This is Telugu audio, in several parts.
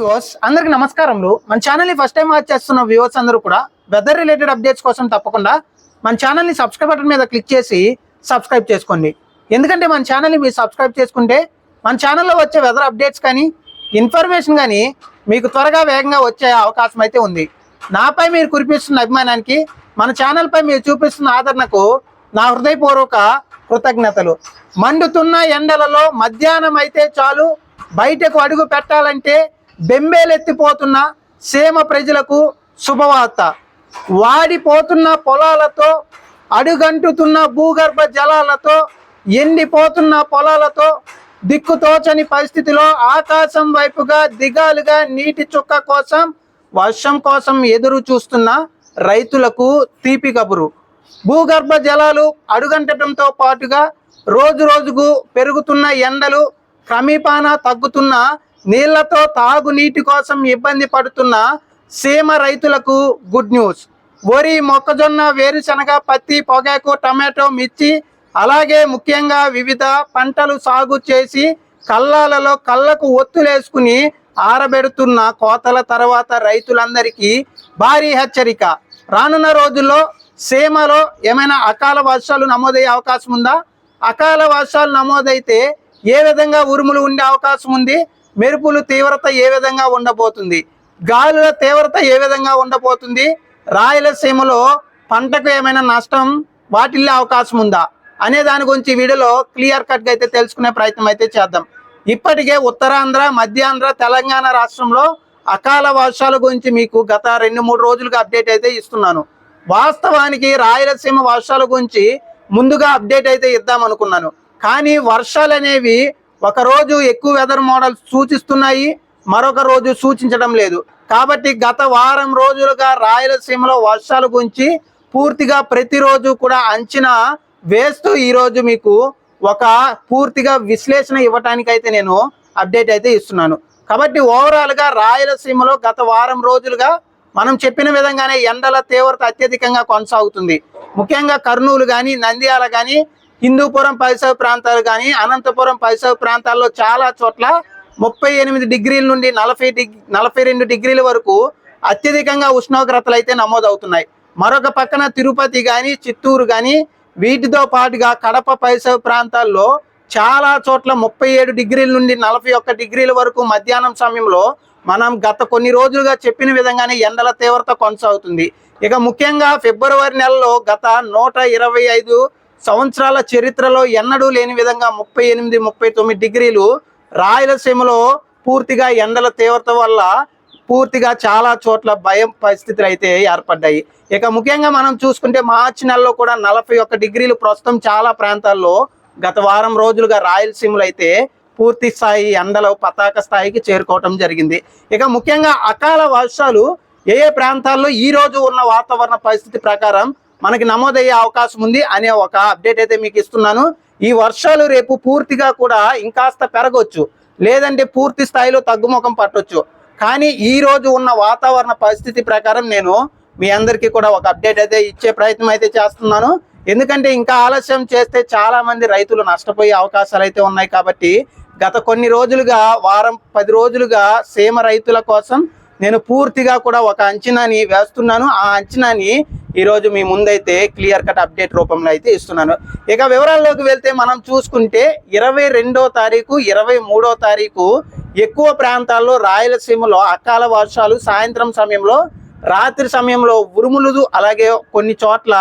వ్యూవర్స్ అందరికి నమస్కారములు. మన ఛానల్ని ఫస్ట్ టైం వాచ్ చేస్తున్న వ్యూవర్స్ అందరూ కూడా వెదర్ రిలేటెడ్ అప్డేట్స్ కోసం తప్పకుండా మన ఛానల్ని సబ్స్క్రైబ్ బటన్ మీద క్లిక్ చేసి సబ్స్క్రైబ్ చేసుకోండి. ఎందుకంటే మన ఛానల్ని మీరు సబ్స్క్రైబ్ చేసుకుంటే మన ఛానల్లో వచ్చే వెదర్ అప్డేట్స్ కానీ ఇన్ఫర్మేషన్ కానీ మీకు త్వరగా వేగంగా వచ్చే అవకాశం అయితే ఉంది. నాపై మీరు కురిపిస్తున్న అభిమానానికి మన ఛానల్పై మీరు చూపిస్తున్న ఆదరణకు నా హృదయపూర్వక కృతజ్ఞతలు. మండుతున్న ఎండలలో మధ్యాహ్నం అయితే చాలు. బయటకు అడుగు పెట్టాలంటే బెంబేలెత్తిపోతున్న సీమ ప్రజలకు శుభవార్త. వాడిపోతున్న పొలాలతో అడుగంటుతున్న భూగర్భ జలాలతో ఎండిపోతున్న పొలాలతో దిక్కుతోచని పరిస్థితిలో ఆకాశం వైపుగా దిగాలుగా నీటి చుక్క కోసం వర్షం కోసం ఎదురు చూస్తున్న రైతులకు తీపి కబురు. భూగర్భ జలాలు అడుగంటడంతో పాటుగా రోజు రోజుకు పెరుగుతున్న ఎండలు క్రమీపాన తగ్గుతున్న నీళ్ళతో తాగునీటి కోసం ఇబ్బంది పడుతున్న సీమ రైతులకు గుడ్ న్యూస్. వరి మొక్కజొన్న వేరుశనగ పత్తి పొగాకు టమాటో మిర్చి అలాగే ముఖ్యంగా వివిధ పంటలు సాగు చేసి కళ్ళాలలో కళ్ళకు ఒత్తులేసుకుని ఆరబెడుతున్న కోతల తర్వాత రైతులందరికీ భారీ హెచ్చరిక. రానున్న రోజుల్లో సీమలో ఏమైనా అకాల వర్షాలు నమోదయ్యే అవకాశం ఉందా? అకాల వర్షాలు నమోదైతే ఏ విధంగా ఉరుములు ఉండే అవకాశం ఉంది? మెరుపులు తీవ్రత ఏ విధంగా ఉండబోతుంది? గాలుల తీవ్రత ఏ విధంగా ఉండబోతుంది? రాయలసీమలో పంటకు ఏమైనా నష్టం? వాటిల్లే అవకాశం ఉందా? అనే దాని గురించి వీడియోలో క్లియర్ కట్గా అయితే తెలుసుకునే ప్రయత్నం అయితే చేద్దాం. ఇప్పటికే ఉత్తరాంధ్ర మధ్యాంధ్ర తెలంగాణ రాష్ట్రంలో అకాల వర్షాల గురించి మీకు గత రెండు మూడు రోజులుగా అప్డేట్ అయితే ఇస్తున్నాను. వాస్తవానికి రాయలసీమ వర్షాల గురించి ముందుగా అప్డేట్ అయితే ఇద్దాం అనుకున్నాను కానీ వర్షాలు అనేవి ఒక రోజు ఎక్కువ వెదర్ మోడల్స్ సూచిస్తున్నాయి మరొక రోజు సూచించడం లేదు. కాబట్టి గత వారం రోజులుగా రాయలసీమలో వర్షాల గురించి పూర్తిగా ప్రతిరోజు కూడా అంచనా వేస్తూ ఈరోజు మీకు ఒక పూర్తిగా విశ్లేషణ ఇవ్వటానికైతే నేను అప్డేట్ అయితే ఇస్తున్నాను. కాబట్టి ఓవరాల్గా రాయలసీమలో గత వారం రోజులుగా మనం చెప్పిన విధంగానే ఎండల తీవ్రత అత్యధికంగా కొనసాగుతుంది. ముఖ్యంగా కర్నూలు కానీ నంద్యాల కానీ హిందూపురం పరిసర ప్రాంతాలు కానీ అనంతపురం పరిసర ప్రాంతాల్లో చాలా చోట్ల ముప్పై ఎనిమిది డిగ్రీల నుండి నలభై డిగ్రీ నలభై రెండు డిగ్రీల వరకు అత్యధికంగా ఉష్ణోగ్రతలు అయితే నమోదవుతున్నాయి. మరొక పక్కన తిరుపతి కానీ చిత్తూరు కానీ వీటితో పాటుగా కడప పరిసర ప్రాంతాల్లో చాలా చోట్ల ముప్పై ఏడు డిగ్రీల నుండి నలభై ఒక్క డిగ్రీల వరకు మధ్యాహ్నం సమయంలో మనం గత కొన్ని రోజులుగా చెప్పిన విధంగానే ఎండల తీవ్రత కొనసాగుతుంది. ఇక ముఖ్యంగా ఫిబ్రవరి నెలలో గత నూట ఇరవై ఐదు సంవత్సరాల చరిత్రలో ఎన్నడూ లేని విధంగా ముప్పై ఎనిమిది ముప్పై తొమ్మిది డిగ్రీలు రాయలసీమలో పూర్తిగా ఎండల తీవ్రత వల్ల పూర్తిగా చాలా చోట్ల భయం పరిస్థితులు అయితే ఏర్పడ్డాయి. ఇక ముఖ్యంగా మనం చూసుకుంటే మార్చి నెలలో కూడా నలభై ఒక్క డిగ్రీలు ప్రస్తుతం చాలా ప్రాంతాల్లో గత వారం రోజులుగా రాయలసీమలో అయితే పూర్తి స్థాయి ఎండలు పతాక స్థాయికి చేరుకోవటం జరిగింది. ఇక ముఖ్యంగా అకాల వర్షాలు ఏ ఏ ప్రాంతాల్లో ఈ రోజు ఉన్న వాతావరణ పరిస్థితి ప్రకారం మనకి నమోదయ్యే అవకాశం ఉంది అనే ఒక అప్డేట్ అయితే మీకు ఇస్తున్నాను. ఈ వర్షాలు రేపు పూర్తిగా కూడా ఇంకాస్త పెరగొచ్చు. లేదంటే పూర్తి స్థాయిలో తగ్గుముఖం పట్టొచ్చు. కానీ ఈ రోజు ఉన్న వాతావరణ పరిస్థితి ప్రకారం నేను మీ అందరికీ కూడా ఒక అప్డేట్ అయితే ఇచ్చే ప్రయత్నం అయితే చేస్తున్నాను. ఎందుకంటే ఇంకా ఆలస్యం చేస్తే చాలా మంది రైతులు నష్టపోయే అవకాశాలు అయితే ఉన్నాయి కాబట్టి గత కొన్ని రోజులుగా వారం పది రోజులుగా సీమ రైతుల కోసం నేను పూర్తిగా కూడా ఒక అంచనాని వేస్తున్నాను. ఆ అంచనాని ఈరోజు మీ ముందైతే క్లియర్ కట్ అప్డేట్ రూపంలో అయితే ఇస్తున్నాను. ఇక వివరాల్లోకి వెళ్తే మనం చూసుకుంటే ఇరవై రెండో తారీఖు ఇరవై మూడో తారీఖు ఎక్కువ ప్రాంతాల్లో రాయలసీమలో అకాల వర్షాలు సాయంత్రం సమయంలో రాత్రి సమయంలో ఉరుములు అలాగే కొన్ని చోట్ల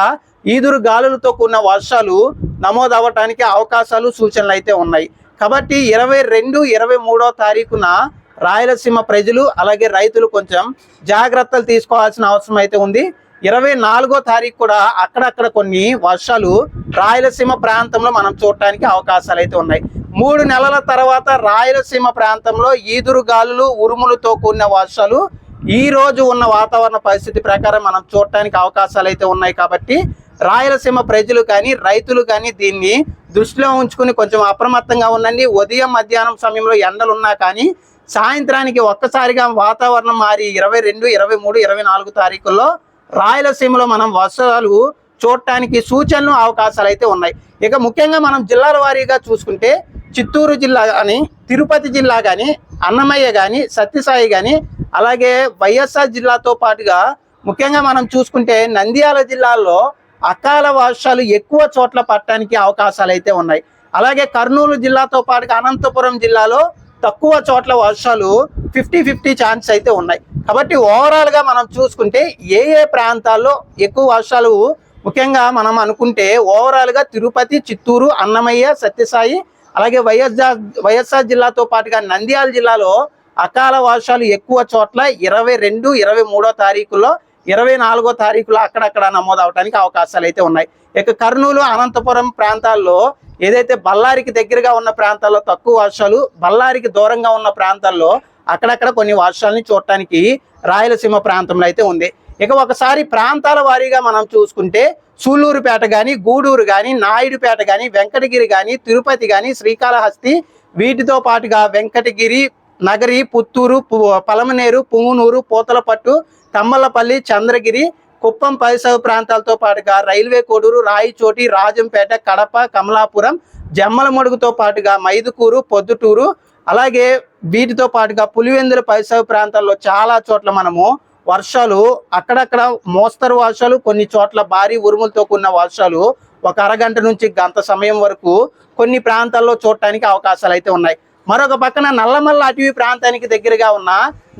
ఈదురు గాలులతో కూడిన వర్షాలు నమోదు అవ్వటానికి అవకాశాలు సూచనలు అయితే ఉన్నాయి. కాబట్టి ఇరవై రెండు ఇరవై మూడో తారీఖున రాయలసీమ ప్రజలు అలాగే రైతులు కొంచెం జాగ్రత్తలు తీసుకోవాల్సిన అవసరం అయితే ఉంది. ఇరవై నాలుగో తారీఖు కూడా అక్కడక్కడ కొన్ని వర్షాలు రాయలసీమ ప్రాంతంలో మనం చూడటానికి అవకాశాలు అయితే ఉన్నాయి. మూడు నెలల తర్వాత రాయలసీమ ప్రాంతంలో ఈదురు గాలులు ఉరుములతో కూడిన వర్షాలు ఈ రోజు ఉన్న వాతావరణ పరిస్థితి ప్రకారం మనం చూడటానికి అవకాశాలు అయితే ఉన్నాయి కాబట్టి రాయలసీమ ప్రజలు కానీ రైతులు కానీ దీన్ని దృష్టిలో ఉంచుకుని కొంచెం అప్రమత్తంగా ఉండండి. ఉదయం మధ్యాహ్నం సమయంలో ఎండలు ఉన్నా కానీ సాయంత్రానికి ఒక్కసారిగా వాతావరణం మారి ఇరవై రెండు ఇరవై మూడు ఇరవై నాలుగు తారీఖుల్లో రాయలసీమలో మనం వర్షాలు చూడటానికి సూచనలు అవకాశాలు అయితే ఉన్నాయి. ఇక ముఖ్యంగా మనం జిల్లాల వారీగా చూసుకుంటే చిత్తూరు జిల్లా కానీ తిరుపతి జిల్లా కానీ అన్నమయ్య కానీ సత్యసాయి కానీ అలాగే వైఎస్ఆర్ జిల్లాతో పాటుగా ముఖ్యంగా మనం చూసుకుంటే నంద్యాల జిల్లాలో అకాల వర్షాలు ఎక్కువ చోట్ల పట్టడానికి అవకాశాలు అయితే ఉన్నాయి. అలాగే కర్నూలు జిల్లాతో పాటుగా అనంతపురం జిల్లాలో తక్కువ చోట్ల వర్షాలు ఫిఫ్టీ ఫిఫ్టీ ఛాన్స్ అయితే ఉన్నాయి. కాబట్టి ఓవరాల్గా మనం చూసుకుంటే ఏ ఏ ప్రాంతాల్లో ఎక్కువ వర్షాలు ముఖ్యంగా మనం అనుకుంటే ఓవరాల్గా తిరుపతి చిత్తూరు అన్నమయ్య సత్యసాయి అలాగే వైఎస్ఆర్ వైఎస్ఆర్ జిల్లాతో పాటుగా నంద్యాల జిల్లాలో అకాల వర్షాలు ఎక్కువ చోట్ల ఇరవై రెండు ఇరవై మూడో తారీఖులో ఇరవై నాలుగో తారీఖులో అక్కడక్కడ నమోదు అవడానికి అవకాశాలు అయితే ఉన్నాయి. ఇక కర్నూలు అనంతపురం ప్రాంతాల్లో ఏదైతే బళ్ళారికి దగ్గరగా ఉన్న ప్రాంతాల్లో తక్కువ వర్షాలు బళ్ళారికి దూరంగా ఉన్న ప్రాంతాల్లో అక్కడక్కడ కొన్ని వర్షాలని చూడటానికి రాయలసీమ ప్రాంతంలో అయితే ఉంది. ఇక ఒకసారి ప్రాంతాల వారీగా మనం చూసుకుంటే సూళ్ళూరుపేట కానీ గూడూరు కానీ నాయుడుపేట కానీ వెంకటగిరి కానీ తిరుపతి కానీ శ్రీకాళహస్తి వీటితో పాటుగా వెంకటగిరి నగరి పుత్తూరు పలమనేరు పుంగునూరు పూతలపట్టు తమ్మలపల్లి చంద్రగిరి కుప్పం పరిసర ప్రాంతాలతో పాటుగా రైల్వే కోడూరు రాయిచోటి రాజంపేట కడప కమలాపురం జమ్మలమడుగుతో పాటుగా మైదుకూరు పొద్దుటూరు అలాగే వీటితో పాటుగా పులివెందుల పరిసర ప్రాంతాల్లో చాలా చోట్ల మనము వర్షాలు అక్కడక్కడ మోస్తరు వర్షాలు కొన్ని చోట్ల భారీ ఉరుములతో కూడిన వర్షాలు ఒక అరగంట నుంచి గంట సమయం వరకు కొన్ని ప్రాంతాల్లో చూడటానికి అవకాశాలు అయితే ఉన్నాయి. మరొక పక్కన నల్లమల్ల అటవీ ప్రాంతానికి దగ్గరగా ఉన్న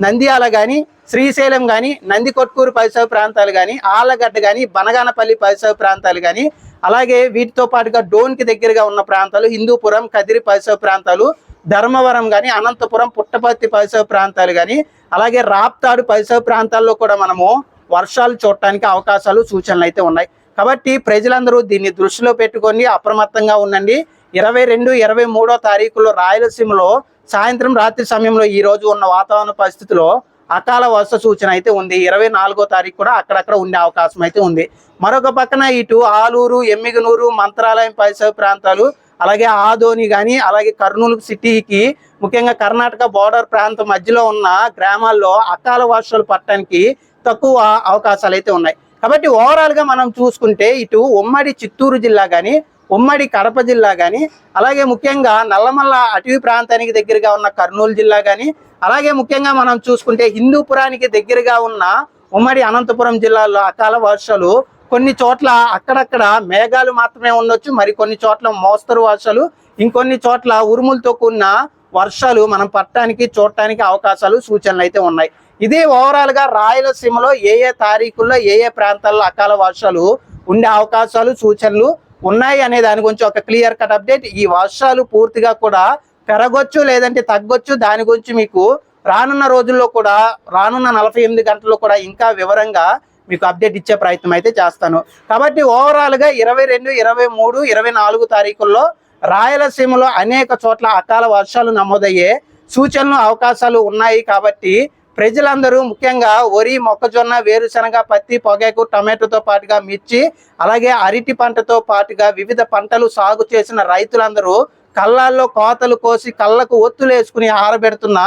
నంద్యాల కానీ శ్రీశైలం కానీ నందికొట్కూరు పరిసర ప్రాంతాలు కానీ ఆలగడ్డ కానీ బనగానపల్లి పరిసర ప్రాంతాలు కానీ అలాగే వీటితో పాటుగా డోన్కి దగ్గరగా ఉన్న ప్రాంతాలు హిందూపురం కదిరి పరిసర ప్రాంతాలు ధర్మవరం కానీ అనంతపురం పుట్టపర్తి పరిసర ప్రాంతాలు కానీ అలాగే రాప్తాడు పరిసర ప్రాంతాల్లో కూడా మనము వర్షాలు చూడటానికి అవకాశాలు సూచనలు అయితే ఉన్నాయి. కాబట్టి ప్రజలందరూ దీన్ని దృష్టిలో పెట్టుకొని అప్రమత్తంగా ఉండండి. ఇరవై రెండు ఇరవై మూడో తారీఖులో రాయలసీమలో సాయంత్రం రాత్రి సమయంలో ఈ రోజు ఉన్న వాతావరణ పరిస్థితిలో అకాల వర్ష సూచన అయితే ఉంది. ఇరవై నాలుగో తారీఖు కూడా అక్కడక్కడ ఉండే అవకాశం అయితే ఉంది. మరొక పక్కన ఇటు ఆలూరు ఎమ్మిగనూరు మంత్రాలయం పరిసర ప్రాంతాలు అలాగే ఆదోని కానీ అలాగే కర్నూలు సిటీకి ముఖ్యంగా కర్ణాటక బోర్డర్ ప్రాంతం మధ్యలో ఉన్న గ్రామాల్లో అకాల వర్షాలు పట్టడానికి తక్కువ అవకాశాలు అయితే ఉన్నాయి. కాబట్టి ఓవరాల్గా మనం చూసుకుంటే ఇటు ఉమ్మడి చిత్తూరు జిల్లా కానీ ఉమ్మడి కడప జిల్లా కానీ అలాగే ముఖ్యంగా నల్లమల్ల అటవీ ప్రాంతానికి దగ్గరగా ఉన్న కర్నూలు జిల్లా కానీ అలాగే ముఖ్యంగా మనం చూసుకుంటే హిందూపురానికి దగ్గరగా ఉన్న ఉమ్మడి అనంతపురం జిల్లాలో అకాల వర్షాలు కొన్ని చోట్ల అక్కడక్కడ మేఘాలు మాత్రమే ఉండొచ్చు మరి కొన్ని చోట్ల మోస్తరు వర్షాలు ఇంకొన్ని చోట్ల ఉరుములతో కూడిన వర్షాలు మనం పట్టడానికి చూడటానికి అవకాశాలు సూచనలు అయితే ఉన్నాయి. ఇదే ఓవరాల్గా రాయలసీమలో ఏ ఏ తారీఖుల్లో ఏ ఏ ప్రాంతాల్లో అకాల వర్షాలు ఉండే అవకాశాలు సూచనలు ఉన్నాయి అనే దాని గురించి ఒక క్లియర్ కట్ అప్డేట్ ఈ వర్షాలు పూర్తిగా కూడా పెరగొచ్చు లేదంటే తగ్గొచ్చు దాని గురించి మీకు రానున్న రోజుల్లో కూడా రానున్న నలభై ఎనిమిది గంటల్లో కూడా ఇంకా వివరంగా మీకు అప్డేట్ ఇచ్చే ప్రయత్నం అయితే చేస్తాను. కాబట్టి ఓవరాల్గా ఇరవై రెండు ఇరవై మూడు ఇరవై నాలుగు తారీఖుల్లో రాయలసీమలో అనేక చోట్ల అకాల వర్షాలు నమోదయ్యే సూచనలు అవకాశాలు ఉన్నాయి. కాబట్టి ప్రజలందరూ ముఖ్యంగా వరి మొక్కజొన్న వేరుశనగ పత్తి పొగాకు టమాటోతో పాటుగా మిర్చి అలాగే అరటి పంటతో పాటుగా వివిధ పంటలు సాగు చేసిన రైతులందరూ కళ్ళాల్లో కోతలు కోసి కళ్ళకు ఒత్తులు వేసుకుని ఆరబెడుతున్న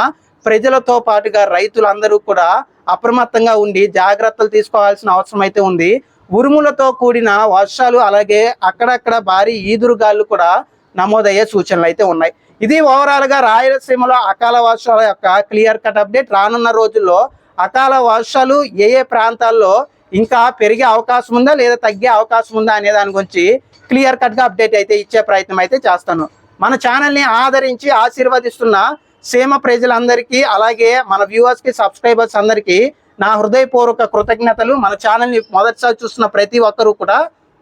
ప్రజలతో పాటుగా రైతులందరూ కూడా అప్రమత్తంగా ఉండి జాగ్రత్తలు తీసుకోవాల్సిన అవసరం అయితే ఉంది. ఉరుములతో కూడిన వర్షాలు అలాగే అక్కడక్కడ భారీ ఈదురుగాలు కూడా నమోదయ్యే సూచనలు అయితే ఉన్నాయి. ఇది ఓవరాల్గా రాయలసీమలో అకాల వర్షాల యొక్క క్లియర్ కట్ అప్డేట్. రానున్న రోజుల్లో అకాల వర్షాలు ఏ ఏ ప్రాంతాల్లో ఇంకా పెరిగే అవకాశం ఉందా లేదా తగ్గే అవకాశం ఉందా అనే దాని గురించి క్లియర్ కట్గా అప్డేట్ అయితే ఇచ్చే ప్రయత్నం అయితే చేస్తాను. మన ఛానల్ని ఆదరించి ఆశీర్వదిస్తున్న సీమ ప్రజలందరికీ అలాగే మన వ్యూవర్స్కి సబ్స్క్రైబర్స్ అందరికీ నా హృదయపూర్వక కృతజ్ఞతలు. మన ఛానల్ని మొదటిసారి చూస్తున్న ప్రతి ఒక్కరూ కూడా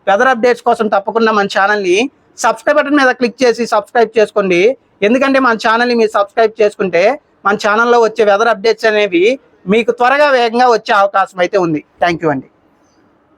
వెదర్ అప్డేట్స్ కోసం తప్పకుండా మన ఛానల్ని సబ్స్క్రైబ్ బటన్ మీద క్లిక్ చేసి సబ్స్క్రైబ్ చేసుకోండి. ఎందుకంటే మన ఛానల్ని మీరు సబ్స్క్రైబ్ చేసుకుంటే మన ఛానల్లో వచ్చే వెదర్ అప్డేట్స్ అనేవి మీకు త్వరగా వేగంగా వచ్చే అవకాశం అయితే ఉంది. థ్యాంక్ యూ అండి.